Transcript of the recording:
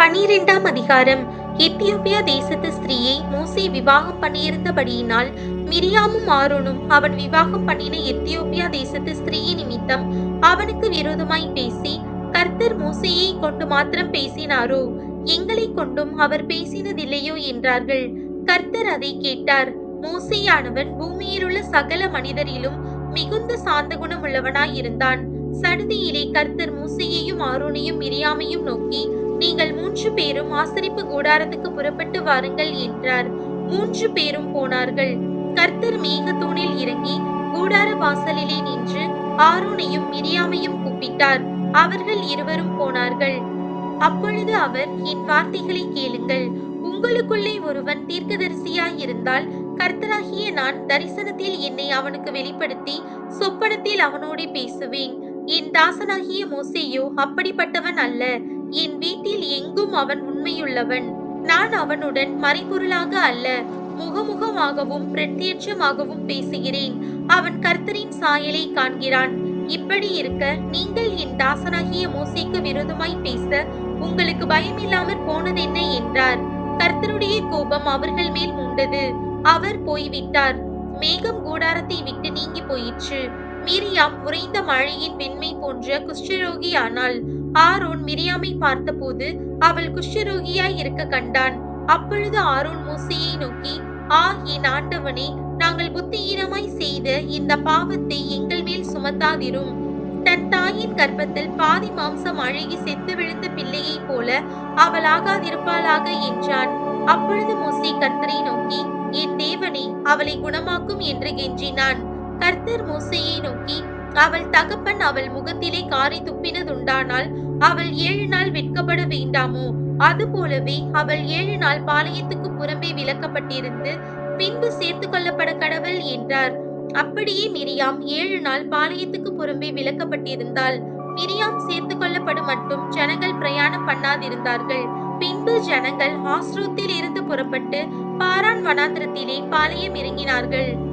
பனிரெண்டாம் அதிகாரம். எத்தியோப்பியா தேசத்து ஸ்திரீயை மோசே விவாகம் பண்ணியிருந்தபடியினால் மிரியாமும் ஆரோனும் அவன் விவாகம் பண்ணின எத்தியோப்பியா தேசத்து ஸ்திரீயின் நிமித்தம் அவனுக்கு விரோதமாய் பேசி கர்த்தர் மோசையை கொண்டு மாத்திரம் பேசினாரோ? எங்களை கொண்டும் அவர் பேசினதில்லையோ? என்றார்கள். கர்த்தர் அதை கேட்டார் மோசையானவன் பூமியிலுள்ள சகல மனிதரிலும் மிகுந்த சாந்த குணம் உள்ளவனாய் இருந்தான் சடுதியிலே கர்த்தர் மூசையையும் ஆரோனையும் மிரியாமையும் நோக்கி நீங்கள் மூன்று பேரும் ஆசரிப்பு கூடாரத்துக்கு புறப்பட்டு வாருங்கள் என்றார். மூன்று பேரும் போனார்கள். கர்த்தர் மேகத்தூணில் இறங்கி கூடார வாசலிலே நின்று ஆரோனையும் மிரியாமையும் கூப்பிட்டார். அவர்கள் இருவரும் போனார்கள். அப்பொழுது அவர் என் வார்த்தைகளை கேளுங்கள். உங்களுக்குள்ளே ஒருவன் தீர்க்கதரிசியாய் இருந்தால் கர்த்தராகிய நான் தரிசனத்தில் என்னை அவனுக்கு வெளிப்படுத்தி சொப்பனத்தில் அவனோடே பேசுவேன். என் தாசனாகிய மோசேயோ அப்படிப்பட்டவன் அல்ல. என் வீட்டில் எங்கும் அவன் உண்மையுள்ளவன். நான் அவனுடன் மறைபொருளாக அல்ல முகமுகமாகவும் பிரத்யட்சமாகவும் பேசுகிறேன். அவன் கர்த்தரின் சாயலை காண்கிறான். இப்படி இருக்க நீங்கள் என் தாசனாகிய மூசைக்கு விரோதமாய் பேச உங்களுக்கு பயமில்லாமற் போனதென்ன என்றார். கர்த்தருடைய கோபம் அவர்கள் மேல் மூண்டது. அவர் போய்விட்டார். மேகம் கூடாரத்தை விட்டு நீங்கி போயிற்று. மீரியாம் உறைந்த மழையின் வெண்மை போன்ற குஷ்டரோகி ஆனாள் ஆரோன் மிரியாமை பார்த்தபோது அவள் குஷ்டரோகியாய் இருக்க கண்டான். அப்பொழுது ஆரோன் மூசையை நோக்கி ஆ என் ஆண்டவனே நாங்கள் புத்தியீனமாய் செய்த இந்த பாவத்தை எங்கள் மேல் சுமத்தாதிரும். தன் தாயின் கர்ப்பத்தில் பாதி மாம்சம் அழுகி செத்து விழுந்த பிள்ளையைப் போல அவள் ஆகாதிருப்பாளாக என்றான். அப்பொழுது மோசே கர்த்தரை நோக்கி என் தேவனே அவளை குணமாக்கும் என்று கெஞ்சினான். கர்த்தர் மோசையை நோக்கி அவள் தகப்பன் அவள் முகத்திலே காரி துப்பினதுண்டானால் அவள் ஏழு நாள் வெட்கப்பட வேண்டாமோ? அதுபோலவே அவள் ஏழு நாள் பாளையத்துக்கு புறம்பே விலக்கப்பட்டிருந்து பின்பு சேர்த்து கொள்ளப்பட கடவுள் என்றார். அப்படியே மிரியாம் ஏழு நாள் பாளையத்துக்கு புறம்பே விலக்கப்பட்டிருந்தாள். மிரியாம் சேர்த்து கொள்ளப்படும் மட்டும் ஜனங்கள் பிரயாணம் பண்ணாதிருந்தார்கள். பின்பு ஜனங்கள் ஆஸ்ரோத்தில் இருந்து புறப்பட்டு பாரான் வனாந்திரத்திலே பாளையம் இறங்கினார்கள்.